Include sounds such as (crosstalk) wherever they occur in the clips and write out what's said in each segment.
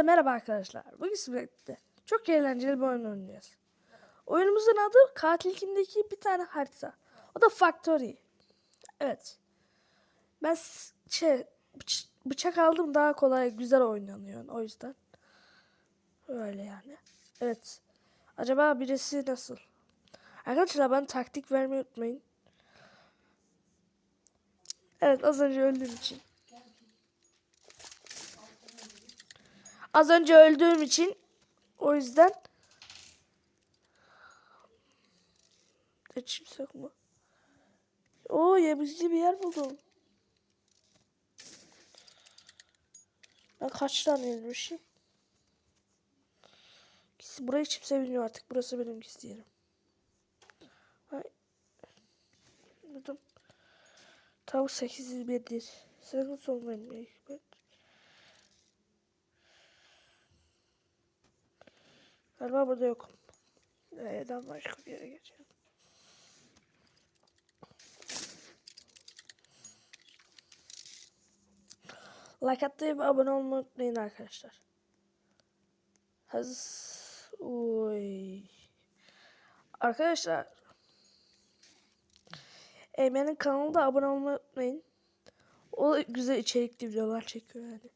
Hepinize merhaba arkadaşlar. Bugün sizlerle çok eğlenceli bir oyun oynayacağız. Oyunumuzun adı Katil Kim'deki bir tane harita. O da Factory. Evet. Ben şey, bıç- bıçak aldım daha kolay güzel oynanıyor o yüzden. Öyle yani. Evet. Acaba birisi nasıl? Arkadaşlar ben taktik vermeyi unutmayın. Evet az önce öldüğüm için. Az önce öldüğüm için o yüzden hiç yok mu? Oo yabancı bir yer buldum. Ben kaç tane inmişim? Burayı kimse bilmiyor artık. Burası benim isteyelim. Ay. Buldum. Tavuk 801'dir. Sakın sormayın. Ben. Galiba burada yok. Neden başka bir yere geçelim. Like atmayı abone olmayı unutmayın arkadaşlar. Haz... Oy. Arkadaşlar. Eymen'in kanalına abone olmayı unutmayın. O güzel içerikli videolar çekiyor yani.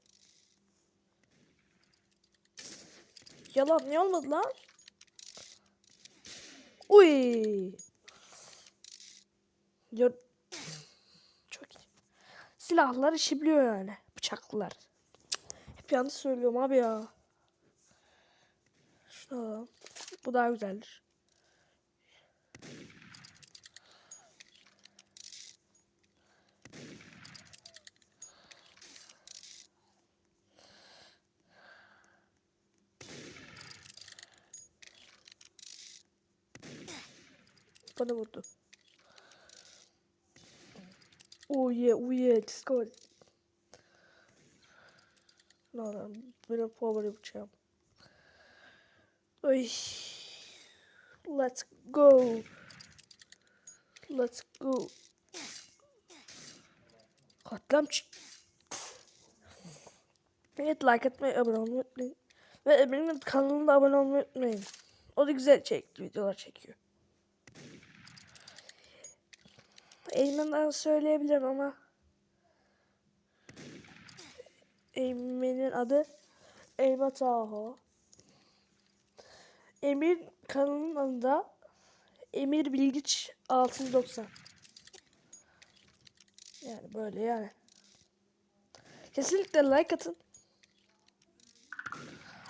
Yalan ne olmadı lan? Uy. Ya... Çok iyi. Silahlar işibliyor yani. Bıçaklılar. Hep yanlış söylüyorum abi ya. Şunu alalım. Bu daha güzeldir. Bana vurdu. Oh yeah, oh yeah, let's go. No, no, benim favori bıçağım. Oy. Let's go. Let's go. Katlam Evet like atmayı, abone olmayı unutmayın. Ve benim kanalımda abone olmayı unutmayın. O da güzel çekti, videolar çekiyor. Eymen'den söyleyebilirim ama Eymen'in adı Eymen Taho. Emir kanalının adı da Emir Bilgiç 690. Yani böyle yani. Kesinlikle like atın.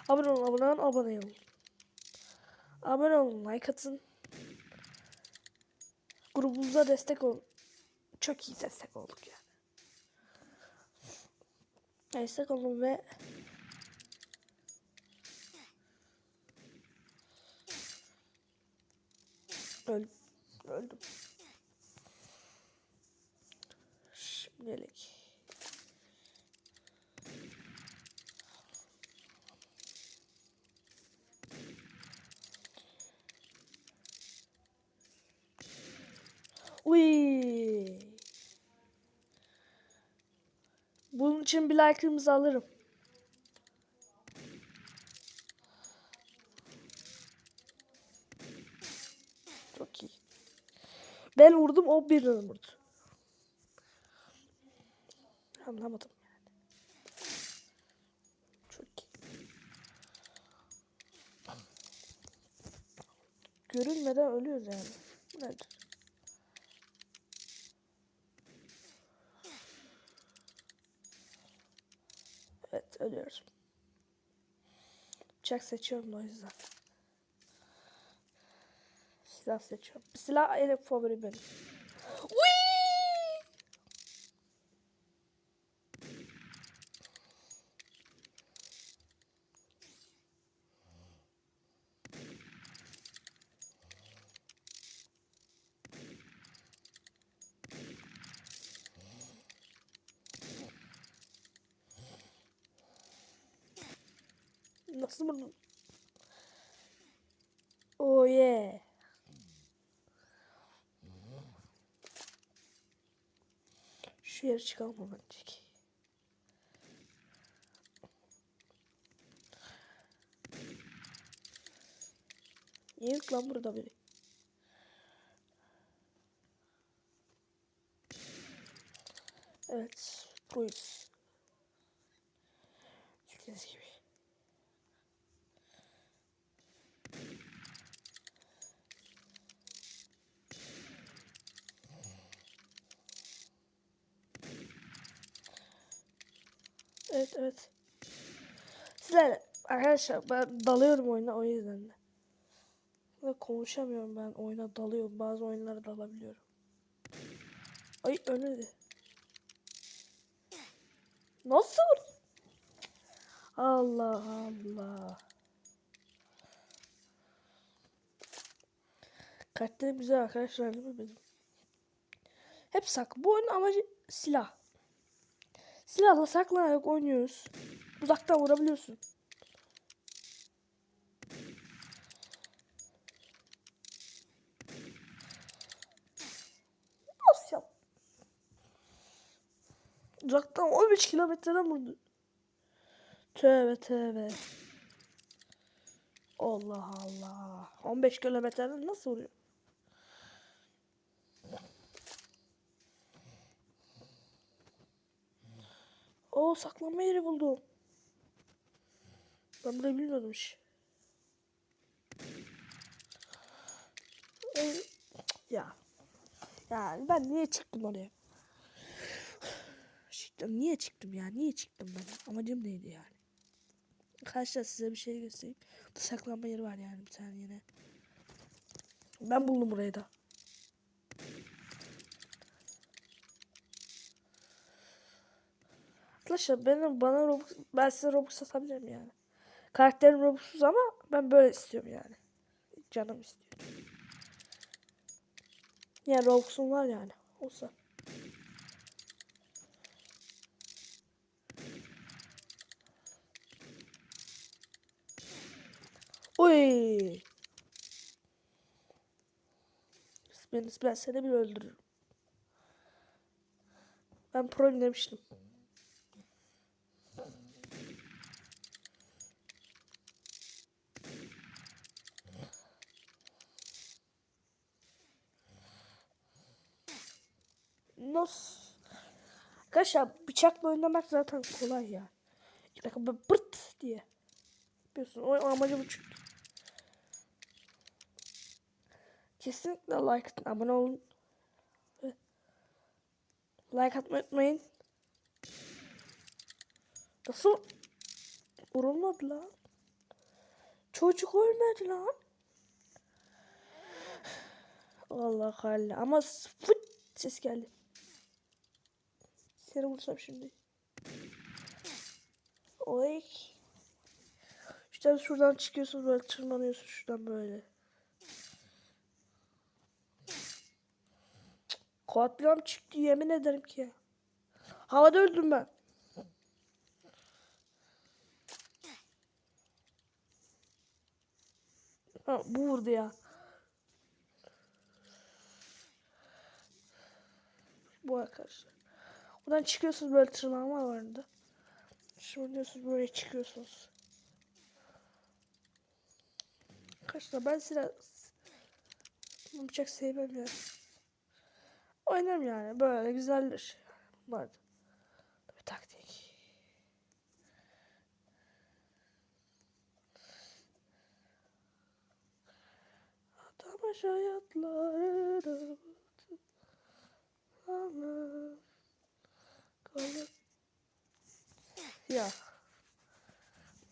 Abone olun, abone olun, abone olun. Abone olun, like atın. Grubumuza destek olun. Çok iyi destek olduk yani. Destek olun ve Öl öldüm. Şimdilik. Uy. Bunun için bir like'ımızı alırım. Çok iyi. Ben vurdum o birden vurdu. Anlamadım. Çok iyi. Görünmeden ölüyoruz yani. Bu nedir? Evet ölüyoruz. Bıçak seçiyorum o yüzden. Silah seçiyorum. Silah en favori benim. Uy! nasıl bunu? Oh yeah. Şu yere çıkalım romantik. Niye yok lan burada biri? Evet, buyuz. Gördüğünüz gibi. Evet evet. Sizler arkadaşlar ben dalıyorum oyuna o yüzden de. Ve konuşamıyorum ben oyuna dalıyorum. Bazı oyunlara dalabiliyorum. Ay ölmedi. Nasıl? Allah Allah. Kartlarım güzel arkadaşlar değil mi benim? Hep sak. Bu oyunun amacı silah. Silahla saklanarak oynuyoruz. Uzaktan vurabiliyorsun. Nasıl yap? Uzaktan 15 kilometreden vurdu. Tövbe tövbe. Allah Allah. 15 kilometreden nasıl vuruyor? O saklanma yeri buldum. Ben burayı bilmiyordum hiç. Ee, Ya. Yani ben niye çıktım oraya? Çıktım. Niye çıktım ya? Niye çıktım ben? Amacım neydi yani? Arkadaşlar size bir şey göstereyim. Saklanma yeri var yani bir tane yine. Ben buldum burayı da. Arkadaşlar benim bana Robux ben size Robux satabilirim yani. Karakterim Robux'suz ama ben böyle istiyorum yani. Canım istiyor. Yani Robux'um var yani. Olsa. Oy. Ben, ben seni bir öldürürüm. Ben pro demiştim. Nos. Arkadaşlar bıçakla oynamak zaten kolay ya. Dakika böyle bırt diye. Yapıyorsun. O amacı bu çünkü. Kesinlikle like atın. Abone olun. Like atmayı unutmayın. Nasıl? Vurulmadı lan. Çocuk ölmedi lan. Allah Allah. Ama fıt ses geldi. Seni vursam şimdi. Oy. İşte şuradan çıkıyorsun böyle tırmanıyorsun şuradan böyle. Katliam çıktı yemin ederim ki. Havada öldüm ben. Ha, bu vurdu ya. Bu arkadaşlar. Buradan çıkıyorsunuz böyle tırmanma vardı. Tırmanıyorsunuz böyle çıkıyorsunuz. Arkadaşlar ben silah bıçak sevmem ya. Oynarım yani böyle güzeldir. Bunlar da bir taktik. Adamaş hayatları Anı kalıp Ya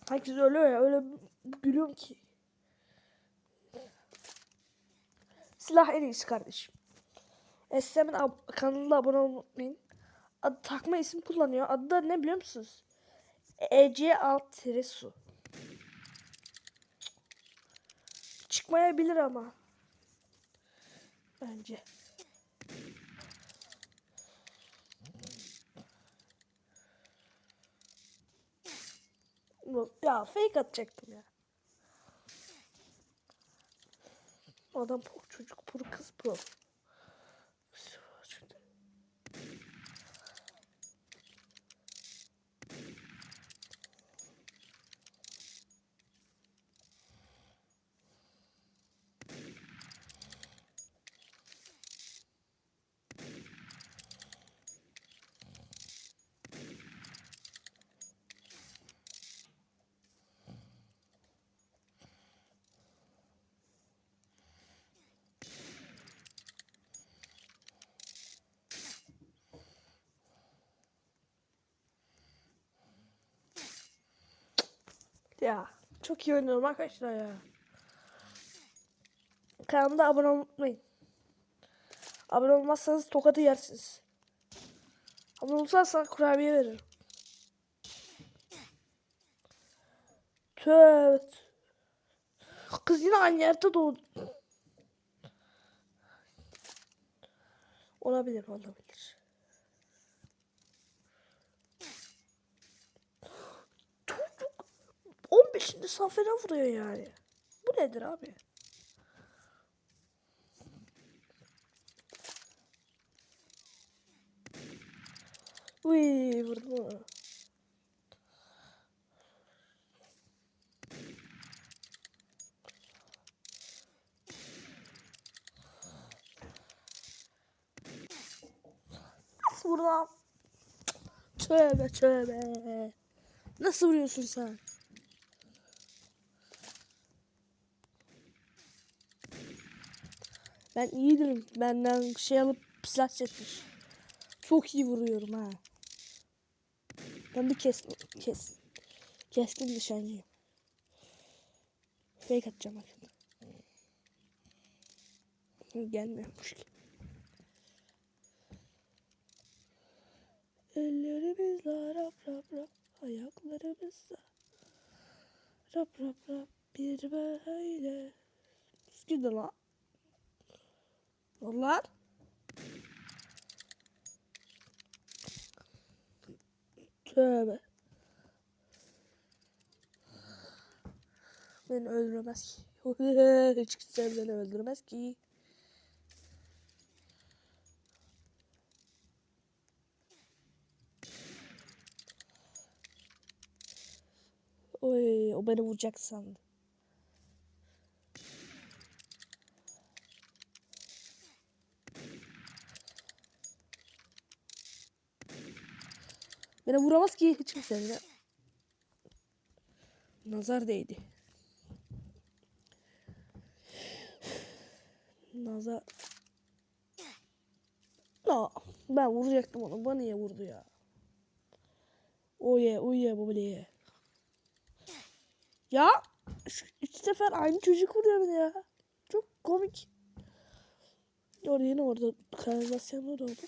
Herkes ölüyor ya öyle gülüyorum ki Silah en iyisi kardeşim SM'in ab- kanalına abone olmayı unutmayın. Takma isim kullanıyor. Adı da ne biliyor musunuz? EC alt su. Çıkmayabilir ama. Bence. Ya fake atacaktım ya. Adam pro çocuk pro kız pro. Ya çok iyi oynuyorum arkadaşlar ya. Kanalıma abone olmayı unutmayın. Abone olmazsanız tokadı yersiniz. Abone olursanız kurabiye veririm. Tövbe. Kız yine aynı yerde doğdu. Olabilir, olabilir. Çocuk 15. safhada vuruyor yani. Bu nedir abi? Uy vurdum onu. Nasıl vurdum? Tövbe tövbe. Nasıl vuruyorsun sen? Ben iyidir. Benden şey alıp silah çekmiş. Çok iyi vuruyorum ha. Ben bir kes kes. Kestim nişancıyım. Fake atacağım bakın. Gelmiyormuş ki. Ellerimizle rap rap rap ayaklarımızla rap rap rap bir böyle Gidin. Onlar Tövbe. Beni öldüremez ki. (laughs) Hiç kimse beni öldüremez ki. Oy, o beni vuracak sandı. Beni vuramaz ki hiç kimse. Nazar değdi. Nazar. Aa, ben vuracaktım onu. Bana niye vurdu ya? Oye oye babaliye. Ya şu üç sefer aynı çocuk vuruyor beni ya. Çok komik. Orada yine orada kanalizasyon orada oldu.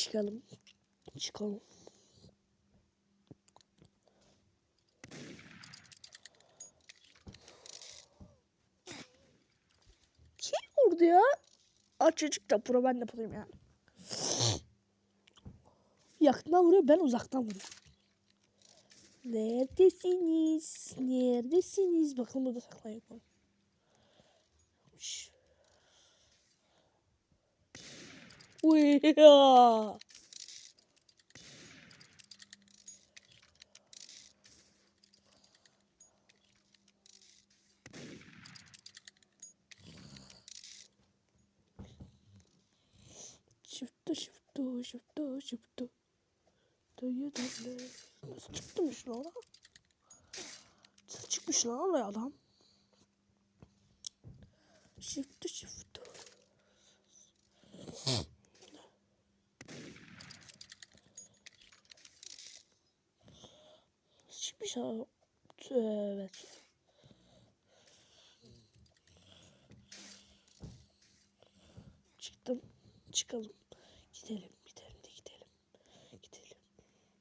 Çıkalım. Çıkalım. Kim vurdu ya? Aa çocuk da pro ben de proyum yani. Yakından vuruyor ben uzaktan vuruyorum. Neredesiniz? Neredesiniz? Bakın burada saklayın. Şş. Uy ya. Şıftı şıftı şıftı şıftı. Dayı dayı. Nasıl çıkmış lan ona? Nasıl çıkmış lan oraya adam? Şıftı şıftı. Adam? Evet. Çıktım. Çıkalım. Gidelim. Gidelim de gidelim. Gidelim.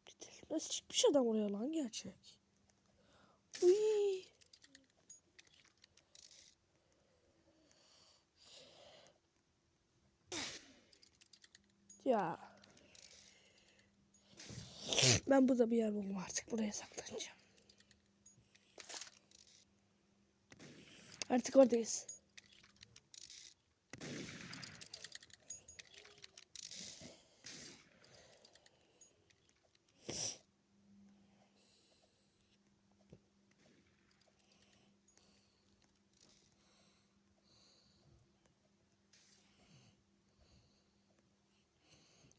Gidelim. Nasıl çıkmış adam oraya lan gerçek? Uy. Ya. Ben burada bir yer buldum artık. Buraya saklanacağım. Artık oradayız.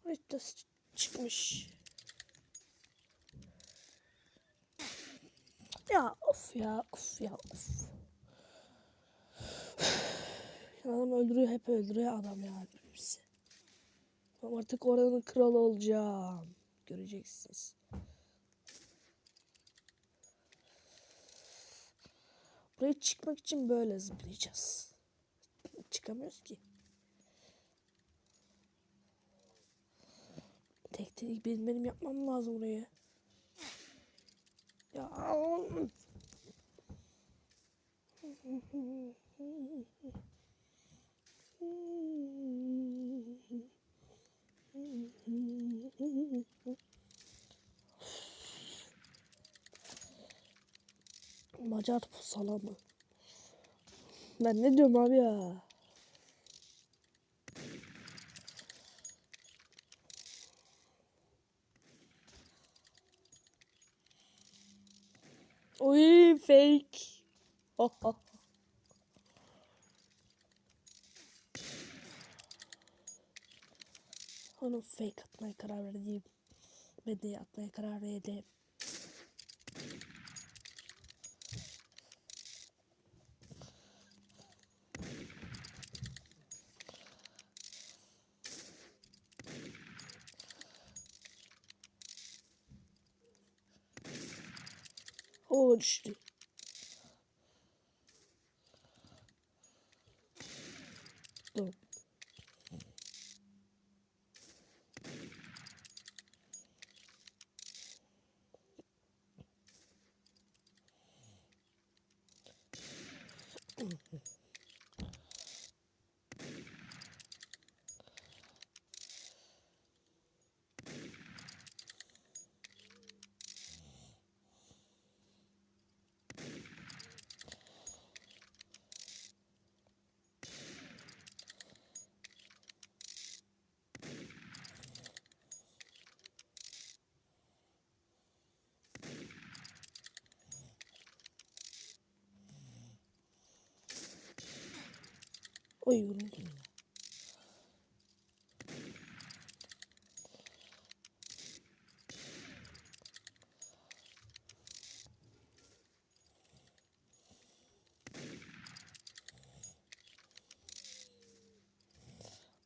Evet çıkmış. Ya of ya of ya of. öldürüyor hep öldürüyor adam ya birisi. Tamam artık oranın kralı olacağım. Göreceksiniz. Buraya çıkmak için böyle zıplayacağız. Çıkamıyoruz ki. Tek tek benim, benim yapmam lazım burayı. Ya. (laughs) Macar salamı. Ben ne diyorum abi ya? Oy fake. Ho, ho. Onu fake atmaya karar verdim. Ve de atmaya karar verdim. O düştü. Oy vuruldum.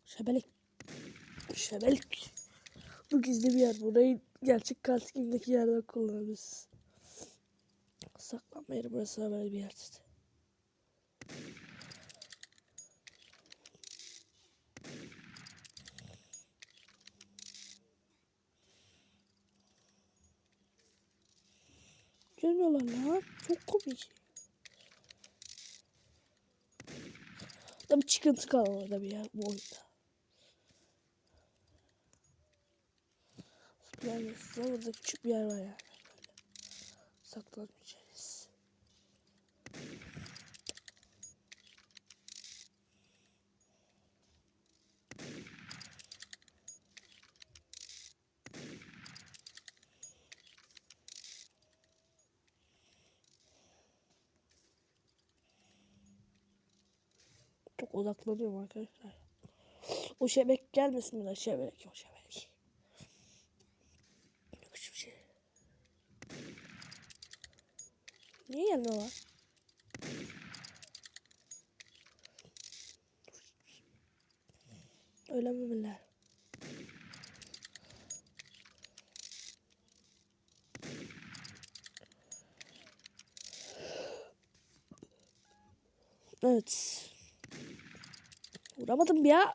Şebelik. Şebelik. Bu gizli bir yer. Burayı gerçek kaltikimdeki yerden kullanabiliriz. Saklanma yeri burası böyle bir yer dedi. Görüyorlar lan. Çok komik. Tabii çıkıntı kalmadı bir yer bu oyunda. Yani size küçük bir yer var yani. Böyle. Saklanmayacağız. Çok odaklanıyorum arkadaşlar. O şebek gelmesin lan şebek o şebek. Yok hiçbir şey. Niye gelmiyorlar? Öyle mi biler? Evet. Vuramadım ya.